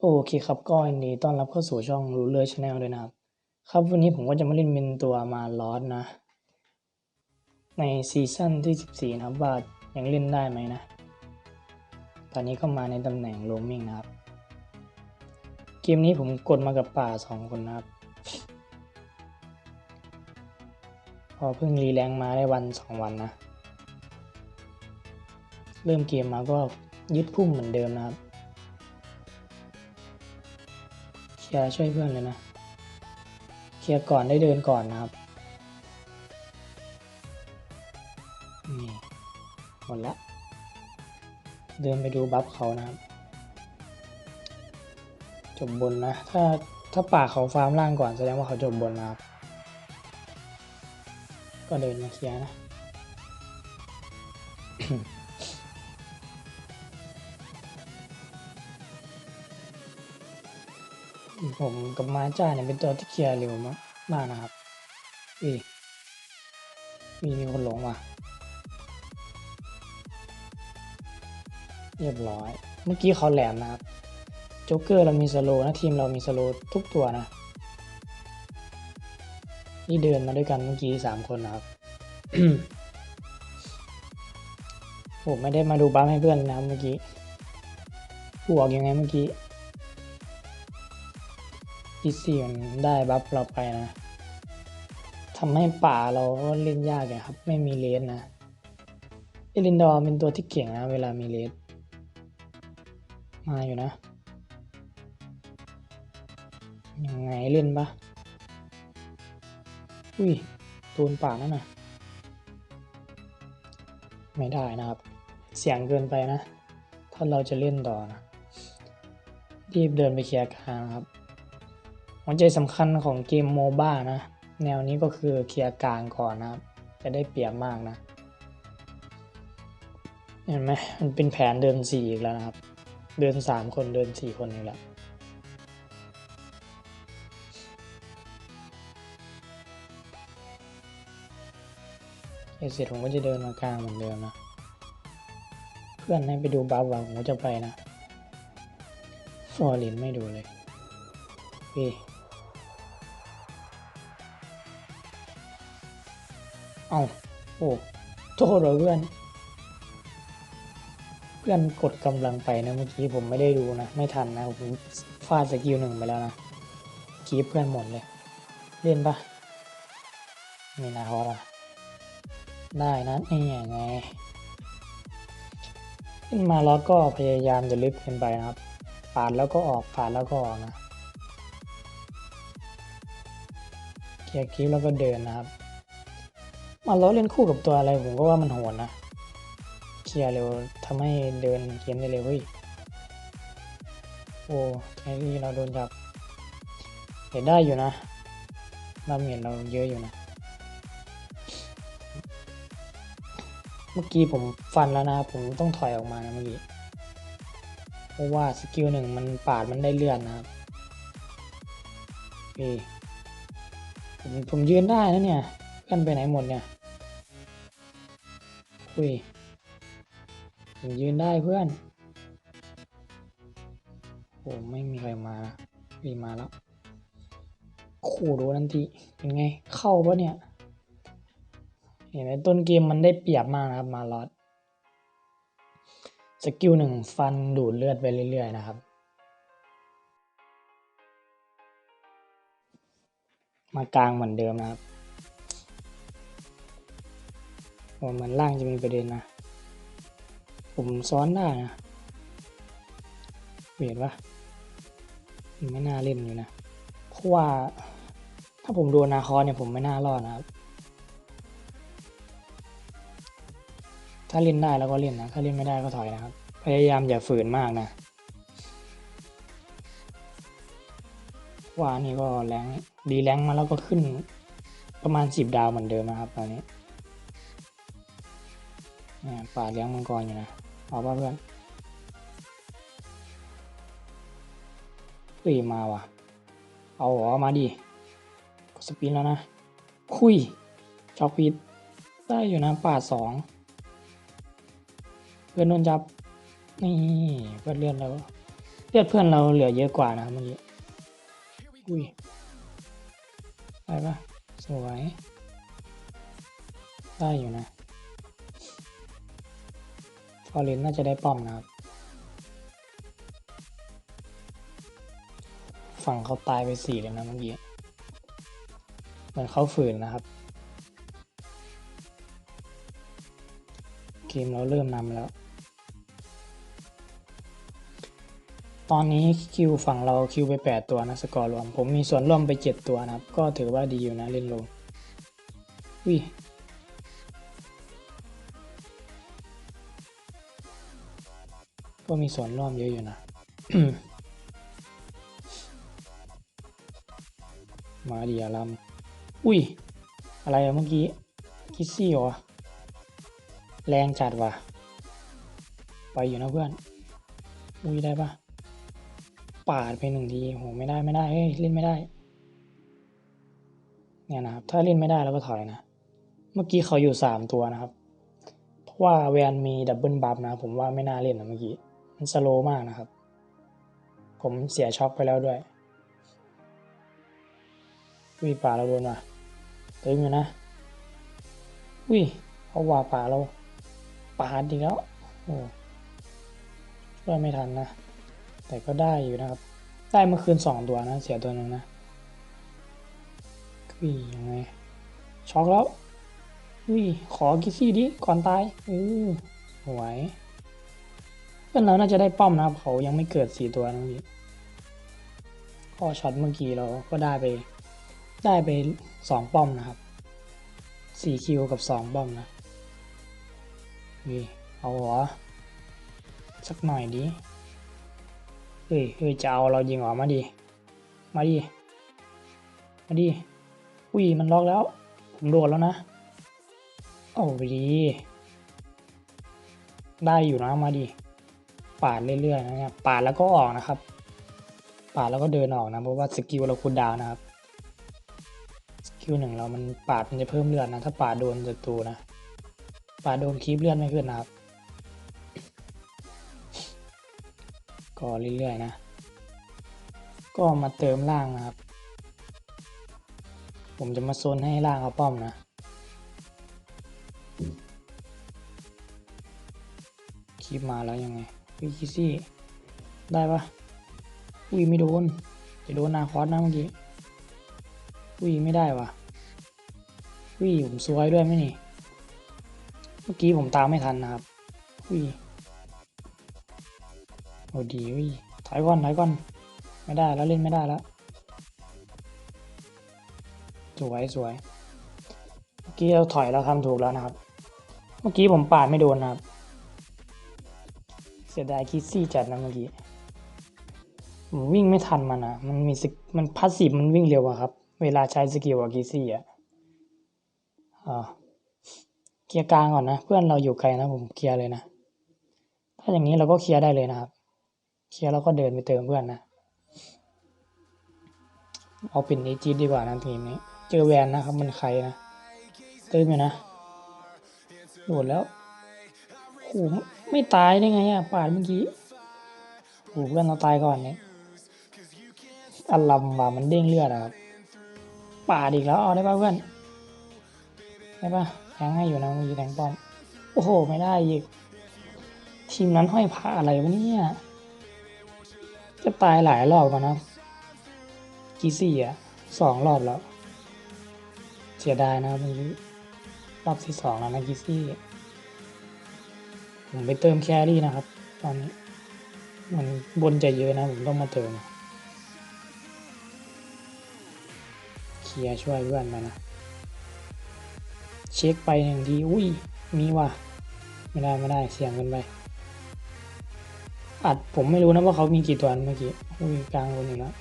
โอเคครับ ก็ยินดีต้อนรับเข้าสู่ช่องรู้เลยชาแนลด้วยนะครับ ครับวันนี้ผมก็จะมาเล่นเป็นตัวมาลอสนะ ในซีซั่นที่ 14 นะครับว่ายังเล่นได้ไหมนะ ตอนนี้ก็มาในตำแหน่งโรมมิ่งนะครับ เกมนี้ผมกดมากับป่าสองคนนะครับ พอเพิ่งรีแรงมาได้วันสองวันนะ เริ่มเกมมาก็ยึดพุ่มเหมือนเดิมนะครับ เคลียร์ช่วยเพื่อนเลยนะ เคลียร์ก่อนได้เดินก่อนนะครับ นี่ หมดละ เดินไปดูบัฟเขานะครับ จบบนนะ ถ้าถ้าป่าเขาฟาร์มล่างก่อนแสดงว่าเขาจบบนนะครับ ก็เดินมาเคลียร์นะ ผมกับมาจ้าเนี่ยเป็นตัวที่เคลียร์เร็วมากมากนะครับอีมีมีคนหลงว่ะ เรียบร้อย เมื่อกี้เขาแหลมนะครับโจ๊กเกอร์เรามีสโลว์นะทีมเรามีสโลว์ทุกตัวนะ นี่เดินมาด้วยกันเมื่อกี้สามคนนะครับผมไม่ได้มาดูบัฟให้เพื่อนนะเมื่อกี้บวกยังไงเมื่อกี้ อีซี่มันได้บัฟเราไปนะทำให้ป่าเราก็เล่นยากอะครับ ไม่มีเลสนะเอลินดอร์เป็นตัวที่เก่งนะ เวลามีเลสมาอยู่นะ ยังไงเล่นปะอุ้ยโดนป่านั่นนะไม่ได้นะครับ เสียงเกินไปนะ ถ้าเราจะเล่นต่อนะ รีบเดินไปเคลียร์กลางครับ หัวใจสำคัญของเกมโมบ้านะ แนวนี้ก็คือเคลียร์กลางก่อนนะครับ จะได้เปรียบมากนะ เห็นไหมมันเป็นแผนเดินสี่อีกแล้วนะครับ เดินสามคนเดินสี่คนอีกแล้วเอเสร็จผมก็จะเดินมากลางเหมือนเดิมนะ เพื่อนให้ไปดูบัฟว่าผมจะไปนะฟอร์ลินไม่ดูเลยพี่ เอาโอ้โทษเหรอเพื่อน เพื่อนกดกำลังไปนะเมื่อกี้ผมไม่ได้ดูนะ ไม่ทันนะผมฟาดสกิลหนึ่งไปแล้วนะคีบเพื่อนหมดเลย เล่นปะมีนาฮอตอะได้นะนี่ยังไงเล่นมาแล้วก็พยายามจะลึกเกินไปนะครับปาดแล้วก็ออกปาดแล้วก็ออกนะ เคลียร์คลิปแล้วก็เดินนะครับ มาล้อเล่นคู่กับตัวอะไรผมก็ว่ามันโหดนะ เคลียร์เร็วทำให้เดินเกมได้เร็วเฮ้ยโอ้แครี่เราโดนจับเห็นได้อยู่นะดาเมจเราเยอะอยู่นะ เมื่อกี้ผมฟันแล้วนะ ผมต้องถอยออกมานะเมื่อกี้เพราะว่าสกิลหนึ่งมันปาดมันได้เลื่อนนะครับเฮ้ยผมผมยืนได้นะเนี่ยเพื่อนไปไหนหมดเนี่ย คุยผมยืนได้เพื่อนโอ้ไม่มีใครมามีมาแล้ว ขู่ดูนันทีเป็นไง เข้าปะเนี่ย เห็นไหมต้นเกมมันได้เปรียบมากนะครับ มาลอดสกิลหนึ่งฟันดูดเลือดไปเรื่อยๆนะครับมากลางเหมือนเดิมนะครับ โอ้เหมือนล่างจะมีประเด็นนะ ผมซ้อนได้นะเห็นปะไม่น่าเล่นอยู่นะ เพราะว่าถ้าผมโดนนาคอเนี่ยผมไม่น่ารอดนะครับ ถ้าเล่นได้แล้วก็เล่นนะ ถ้าเล่นไม่ได้ก็ถอยนะครับ พยายามอย่าฝืนมากนะ ว่านี่ก็แรงดีแรงมาแล้วก็ขึ้นประมาณสิบดาวเหมือนเดิมนะครับตอนนี้ เนี่ยป่าเลี้ยงมังกรอยู่นะเอาป่ะเพื่อนเฮ้ยมาว่ะ เอาหรอมาดิกดสปินแล้วนะ คุยช็อกพิษได้อยู่นะป่าสองเพื่อนโดนจับนี่เพื่อนเลื่อนแล้วเลือดเพื่อนเราเหลือเยอะกว่านะเมื่อกี้อุ้ยไปปะสวยได้อยู่นะ อร์เรนน่าจะได้ป้อมนะครับ ฝั่งเขาตายไปสี่เลยนะเมื่อกี้ เหมือนเขาฝืนนะครับ เกมเราเริ่มนำแล้ว ตอนนี้คิวฝั่งเราคิวไป 8 ตัวนะสกอร์รวม ผมมีส่วนร่วมไป 7 ตัวนะครับ ก็ถือว่าดีอยู่นะเล่นโลวิ ก็มีส่วนร่วมเยอะอยู่นะมาดีอารัมอุ้ย อะไรอะเมื่อกี้ คิสซี่เหรอ แรงจัดว่ะ ไปอยู่นะเพื่อน อุ้ยได้ปะปาดไปหนึ่งทีโหไม่ได้ไม่ได้เฮ้ยเล่นไม่ได้ เนี่ยนะครับ ถ้าเล่นไม่ได้เราก็ถอยนะ เมื่อกี้เขาอยู่สามตัวนะครับ เพราะว่าแวนมีดับเบิลบัฟนะ ผมว่าไม่น่าเล่นนะเมื่อกี้ มันสโลมากนะครับ ผมเสียช็อคไปแล้วด้วยวิป่าเราโดนว่ะต็มอยู่นะวิเขาว่าป่าเราปาดอีกแล้วโอ้ช่วยไม่ทันนะ แต่ก็ได้อยู่นะครับ ได้เมื่อคืนสองตัวนะ เสียตัวหนึ่งนะวิยังไงช็อกแล้ววิขอกิซี่ดิก่อนตายเออหวย อนเราน่าจะได้ป้อมนะครับ เขายังไม่เกิดสี่ตัวนะเมื่อกี้ก็ช็อตเมื่อกี้เราก็ได้ไป ได้ไปสองป้อมนะครับสี่คิวกับสองป้อมนะวิเอาหรอสักหน่อยดิเฮ้ยเฮ้ยจะเอาเรายิงออกมาดิมาดิมาดิอุ้ยมันล็อกแล้ว ผมโดดแล้วนะโอ้ดีได้อยู่นะมาดิ ปาดเรื่อยๆนะเนี่ยปาดแล้วก็ออกนะครับ ปาดแล้วก็เดินออกนะเพราะว่าสกิลเราคูลดาวนะครับสกิลหนึ่งเรามันปาดมันจะเพิ่มเลือดนะถ้าปาดโดนศัตรูนะปาดโดนคีบเลือดไม่ขึ้นนะครับก็เรื่อยๆนะ ก็มาเติมล่างนะครับ ผมจะมาโซนให้ล่างเอาป้อมนะคลิปมาแล้วยังไง วิคิซี่ได้ปะอุ้ยไม่โดนจะโดนนาคอสนะเมื่อกี้อุ้ยไม่ได้วะอุ้ยผมซวยด้วยไหมนี่ เมื่อกี้ผมตามไม่ทันนะครับอุ้ยโอ้ดีวิถอยก่อนถอยก่อนไม่ได้แล้วเล่นไม่ได้แล้วสวยสวยเมื่อกี้เราถอยเราทำถูกแล้วนะครับ เมื่อกี้ผมปาดไม่โดนนะครับ สียดายคิดซี่จัดนะเมื่อกี้วิ่งไม่ทันมันนะมันมีสมันพาสซีฟมันวิ่งเร็วอะครับ เวลาใช้สกิลกับคิซี่อะอ่าเคลียร์กลางก่อนนะ เพื่อนเราอยู่ไกลนะผมเคลียร์เลยนะ ถ้าอย่างนี้เราก็เคลียร์ได้เลยนะครับ เคลียร์แล้วก็เดินไปเติมเพื่อนนะ เอาเป็นเอจีดีกว่านะทีมนี้ เจอแวนนะครับมันใครนะเติมอยู่นะโดดแล้วโอ้ ไม่ตายได้ไงอะปาดเมื่อกี้โอ้เพื่อนเราตายก่อนเนี่ยอัลลัมว่ามันเด้งเลือดอะครับปาดอีกแล้วเอาได้ป่ะเพื่อนได้ป่ะแทงให้อยู่นะมีแทงป้อมโอ้โหไม่ได้อีกทีมนั้นห้อยพระอะไรวะเนี่ยจะตายหลายรอบกันนะกีซี่อะสองรอบแล้ว เสียดายนะครับเมื่อกี้รอบที่สองแล้วนะกีซี่ ผมไปเติมแครี่นะครับ ตอนนี้ มันบนจะเยอะนะ ผมต้องมาเติม เคลียช่วยเพื่อนมานะ เช็คไปหนึ่งที อุ้ย มีว่ะ ไม่ได้ไม่ได้เสี่ยงกินไป อัดผมไม่รู้นะว่าเขามีกี่ตัวเมื่อกี้ อุ้ยกลางคนอยู่แล้ว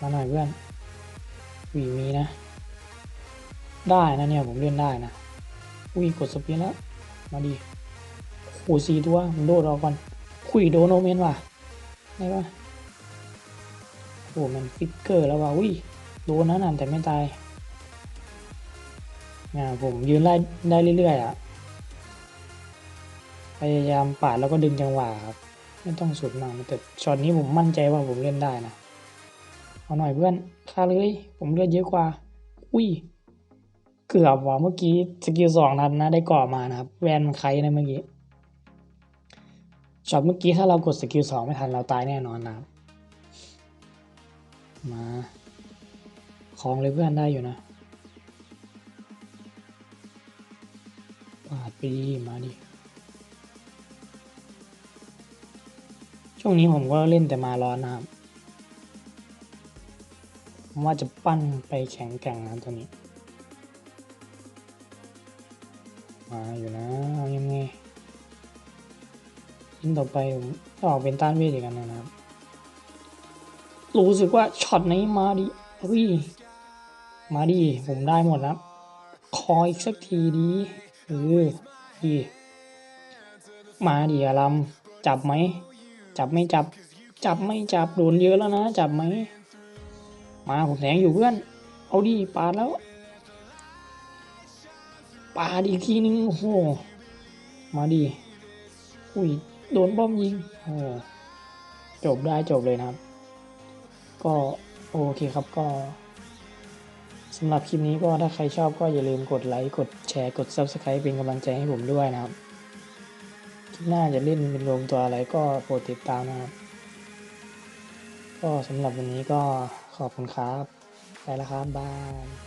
มาหน่อยเพื่อนอุ้ยมีนะ ได้นะเนี่ยผมเล่นได้นะ อุ้ยกดสเปีดแล้ว มาดีโอ้สี่ตัวผมโดดออกก่อนคุยโดนโอเมนว่ะได้ปะโอ้มันฟิกเกอร์แล้วว่ะอุ้ยโดนนะนั่นแต่ไม่ตายเนี่ยผมยืนไล่ได้เรื่อยๆอะพยายามปาดแล้วก็ดึงจังหวะครับ ไม่ต้องสุดมากนแต่ช็อตนี้ผมมั่นใจว่าผมเล่นได้นะเอาหน่อยเพื่อนฆ่าเลย ผมเลือดเยอะกว่า อุ้ย เกือบว่ะเมื่อกี้สกิลสองนัดนะได้ก่อมานะครับ แวนมันใครนะเมื่อกี้ช็อตเมื่อกี้ถ้าเรากดสกิลสองไม่ทันเราตายแน่นอนนะครับมาคลองเลยเพื่อนได้อยู่นะปาดไปดีมาดิ ช่วงนี้ผมก็เล่นแต่มาร้อนนะครับ ผมว่าจะปั้นไปแข็งแกร่งนะตัวนี้ มาอยู่นะเอายังไงชิ้นต่อไปผมจะออกเป็นต้านเวทอีกอันนะครับ รู้สึกว่าช็อตนี้มาดิเฮ้ยมาดิผมได้หมดแล้วคออีกสักทีดีเออดีมาดิอารัมจับไหม จับไม่จับ จับไม่จับโดนเยอะแล้วนะ จับไหม มาผมแทงอยู่เพื่อน เอาดิปาดแล้ว ปาดอีกทีนึงโอ้โหมาดิอุ้ยโดนป้อมยิงโอ้จบได้จบเลยนะครับ ก็โอเคครับก็สำหรับคลิปนี้ก็ถ้าใครชอบก็อย่าลืมกดไลค์กดแชร์กด Subscribe เป็นกำลังใจให้ผมด้วยนะครับคลิปหน้าจะเล่นเป็นรวมตัวอะไรก็โปรดติดตามนะครับ ก็สำหรับวันนี้ก็ขอบคุณครับ ไปแล้วครับบาย